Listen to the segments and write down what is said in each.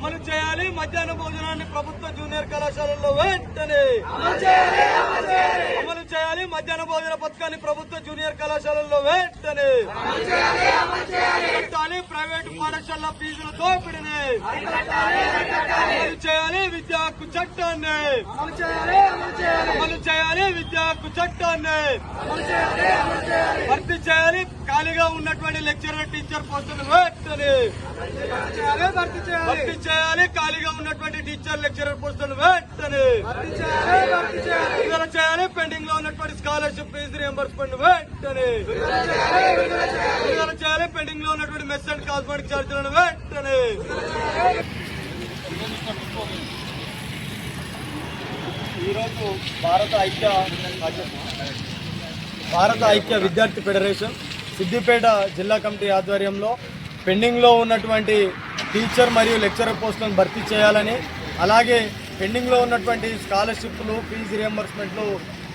అమలు చేయాలి. మధ్యాహ్న భోజనాన్ని ప్రభుత్వ జూనియర్ కళాశాలల్లో వెంటనే అమలు చేయాలి మధ్యాహ్న భోజన పథకాన్ని ప్రభుత్వ జూనియర్ కళాశాలల్లో వెంటనే పెట్టాలి ప్రైవేటు పాఠశాల ఫీజుల చేయాలి. విద్యా హక్కు చట్టాన్ని. అమలు చేయాలి విద్యా హక్కు చట్టాన్ని. భర్తీ చేయాలి ఖాళీగా ఉన్నటువంటి లెక్చరర్ టీచర్ పోస్టులు వెంటనే భర్తీ చేయాలి. ఖాళీగా ఉన్నటువంటి టీచర్ లెక్చరర్ పోస్టులు వెంటనే విడుదల చేయాలి పెండింగ్లో ఉన్నటువంటి స్కాలర్షిప్ ఫీజు రియంబర్స్మెంట్ వెంటనే విడుదల చేయాలి పెండింగ్లో ఉన్నటువంటి మెస్ అండ్ కాస్మెటిక్ ఛార్జీలను వెంటనే ఈరోజు భారత ఐక్య భారత ఐక్య విద్యార్థి ఫెడరేషన్ సిద్దిపేట జిల్లా కమిటీ ఆధ్వర్యంలో పెండింగ్లో ఉన్నటువంటి టీచర్ మరియు లెక్చరర్ పోస్టులను భర్తీ చేయాలని అలాగే పెండింగ్లో ఉన్నటువంటి స్కాలర్షిప్లు ఫీజు రియంబర్స్మెంట్లు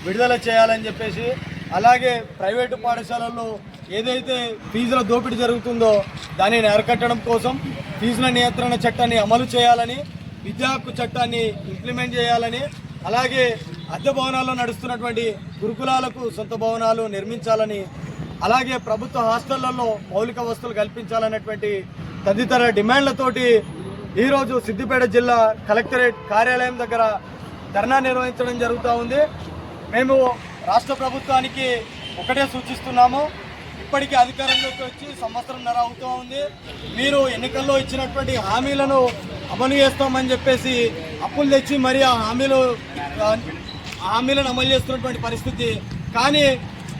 విడుదల చేయాలని చెప్పేసి అలాగే ప్రైవేటు పాఠశాలల్లో ఏదైతే ఫీజుల దోపిడీ జరుగుతుందో దానిని అరికట్టడం కోసం ఫీజుల నియంత్రణ చట్టాన్ని అమలు చేయాలని విద్యా హక్కు చట్టాన్ని ఇంప్లిమెంట్ చేయాలని అలాగే అద్దె భవనాల్లో నడుస్తున్నటువంటి గురుకులాలకు సొంత భవనాలు నిర్మించాలని అలాగే ప్రభుత్వ హాస్టళ్ళలో మౌలిక వసతులు కల్పించాలనేటువంటి తదితర డిమాండ్లతోటి ఈరోజు సిద్దిపేట జిల్లా కలెక్టరేట్ కార్యాలయం దగ్గర ధర్నా నిర్వహించడం జరుగుతూ ఉంది. మేము రాష్ట్ర ప్రభుత్వానికి ఒకటే సూచిస్తున్నాము. ఇప్పటికీ అధికారంలోకి వచ్చి సంవత్సరంన్నర అవుతూ ఉంది. మీరు ఎన్నికల్లో ఇచ్చినటువంటి హామీలను అమలు చేస్తామని చెప్పేసి అప్పులు తెచ్చి మరి ఆ హామీలు హామీలను అమలు చేస్తున్నటువంటి పరిస్థితి. కానీ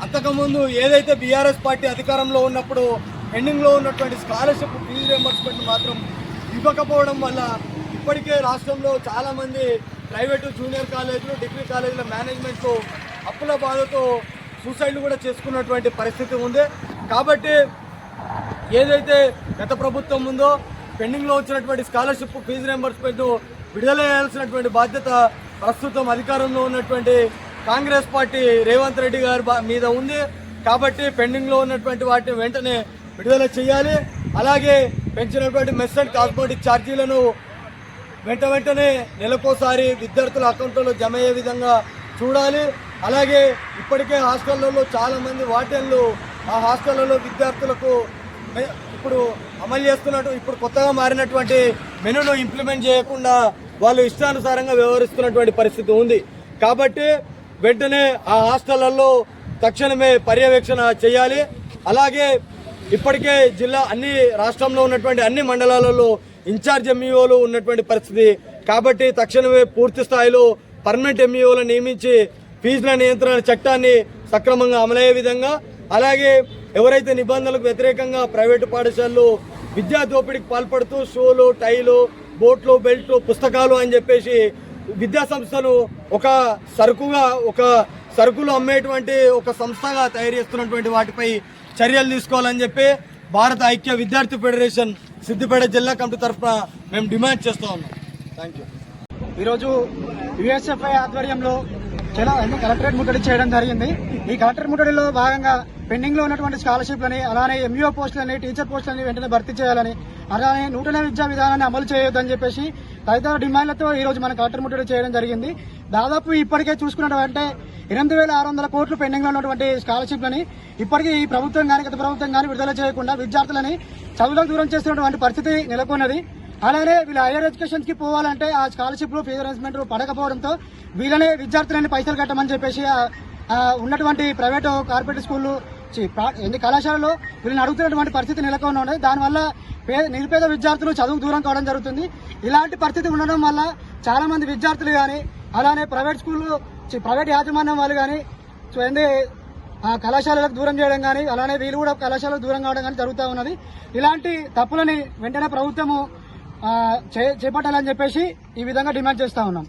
అంతకుముందు ఏదైతే బీఆర్ఎస్ పార్టీ అధికారంలో ఉన్నప్పుడు పెండింగ్లో ఉన్నటువంటి స్కాలర్షిప్ ఫీజు రియంబర్స్మెంట్ మాత్రం ఇవ్వకపోవడం వల్ల ఇప్పటికే రాష్ట్రంలో చాలామంది ప్రైవేటు జూనియర్ కాలేజీలు డిగ్రీ కాలేజీల మేనేజ్మెంట్లు అప్పుల బాధతో సూసైడ్లు కూడా చేసుకున్నటువంటి పరిస్థితి ఉంది. కాబట్టి ఏదైతే గత ప్రభుత్వం ఉందో పెండింగ్లో వచ్చినటువంటి స్కాలర్షిప్ ఫీజు రియంబర్స్మెంట్ విడుదల చేయాల్సినటువంటి బాధ్యత ప్రస్తుతం అధికారంలో ఉన్నటువంటి కాంగ్రెస్ పార్టీ రేవంత్ రెడ్డి గారి బా- మీద ఉంది. కాబట్టి పెండింగ్లో ఉన్నటువంటి వాటిని వెంటనే విడుదల చేయాలి. అలాగే పెంచినటువంటి మెస్ అండ్ కాస్మోటిక్ ఛార్జీలను వెంట వెంటనే నెలకోసారి విద్యార్థుల అకౌంట్లలో జమ అయ్యే విధంగా చూడాలి. అలాగే ఇప్పటికే హాస్టళ్ళలో చాలామంది వార్డెన్లు ఆ హాస్టళ్ళలో విద్యార్థులకు ఇప్పుడు అమలు చేస్తున్నట్టు ఇప్పుడు కొత్తగా మారినటువంటి మెనూను ఇంప్లిమెంట్ చేయకుండా వాళ్ళు ఇష్టానుసారంగా వ్యవహరిస్తున్నటువంటి పరిస్థితి ఉంది. కాబట్టి వెంటనే ఆ హాస్టళ్ళలో తక్షణమే పర్యవేక్షణ చేయాలి. అలాగే ఇప్పటికే జిల్లా అన్ని రాష్ట్రంలో ఉన్నటువంటి అన్ని మండలాలలో ఇన్ఛార్జ్ ఎంఈఓలు ఉన్నటువంటి పరిస్థితి. కాబట్టి తక్షణమే పూర్తి స్థాయిలో పర్మనెంట్ ఎంఈఓలు నియమించి ఫీజుల నియంత్రణ చట్టాన్ని సక్రమంగా అమలయ్యే విధంగా అలాగే ఎవరైతే నిబంధనలకు వ్యతిరేకంగా ప్రైవేటు పాఠశాలలు విద్యా దోపిడీకి పాల్పడుతూ షూలు టైలు బోట్లు బెల్ట్లు పుస్తకాలు అని చెప్పేసి విద్యా సంస్థను ఒక సరుకుగా ఒక సరుకులు అమ్మేటువంటి ఒక సంస్థగా తయారు చేస్తున్నటువంటి వాటిపై చర్యలు తీసుకోవాలని చెప్పి భారత ఐక్య విద్యార్థి ఫెడరేషన్ సిద్దిపేట జిల్లా కమిటీ తరఫున మేము డిమాండ్ చేస్తూ ఉన్నాం. థ్యాంక్ యూ ఈరోజు యుఎస్ఎఫ్ఐ ఆధ్వర్యంలో చాలా ఎన్నో కలెక్టరేట్ ముట్టడి చేయడం జరిగింది. ఈ కలెక్టరేట్ ముట్టడిలో భాగంగా పెండింగ్లో ఉన్నటువంటి స్కాలర్షిప్లని అలానే ఎంఈఓ పోస్టులని టీచర్ పోస్టులని వెంటనే భర్తీ చేయాలని అలానే నూతన విద్యా విధానాన్ని అమలు చేయొద్దని చెప్పేసి తదితర డిమాండ్లతో ఈ రోజు మన కలెక్టర్ ముట్టడి చేయడం జరిగింది. దాదాపు ఇప్పటికే చూసుకున్నటువంటి ఎనిమిది వేల ఆరు వందల కోట్లు పెండింగ్లో ఉన్నటువంటి స్కాలర్షిప్లని ఇప్పటికీ ఈ ప్రభుత్వం కానీ గత ప్రభుత్వం కానీ విడుదల చేయకుండా విద్యార్థులని చదువులకు దూరం చేస్తున్నటువంటి పరిస్థితి నెలకొన్నది. అలానే వీళ్ళు హైయర్ ఎడ్యుకేషన్కి పోవాలంటే ఆ స్కాలర్షిప్ ఫీజు అరేంజ్మెంట్ పడకపోవడంతో వీళ్ళనే విద్యార్థులని పైసలు కట్టమని చెప్పేసి ఉన్నటువంటి ప్రైవేటు కార్పొరేట్ స్కూళ్ళు ఎన్ని కళాశాలలో వీళ్ళని అడుగుతున్నటువంటి పరిస్థితి నెలకొని ఉన్నాయి దానివల్ల నిరుపేద విద్యార్థులు చదువుకు దూరం కావడం జరుగుతుంది. ఇలాంటి పరిస్థితి ఉండడం వల్ల చాలా మంది విద్యార్థులు కానీ అలానే ప్రైవేట్ స్కూళ్ళు ప్రైవేట్ యాజమాన్యం వాళ్ళు కానీ ఏంది కళాశాలలకు దూరం చేయడం కానీ అలానే వీళ్ళు కూడా కళాశాలకు దూరం కావడం కానీ జరుగుతూ ఉన్నది. ఇలాంటి తప్పులని వెంటనే ప్రభుత్వము చేపట్టాలని చెప్పేసి ఈ విధంగా డిమాండ్ చేస్తా ఉన్నాం.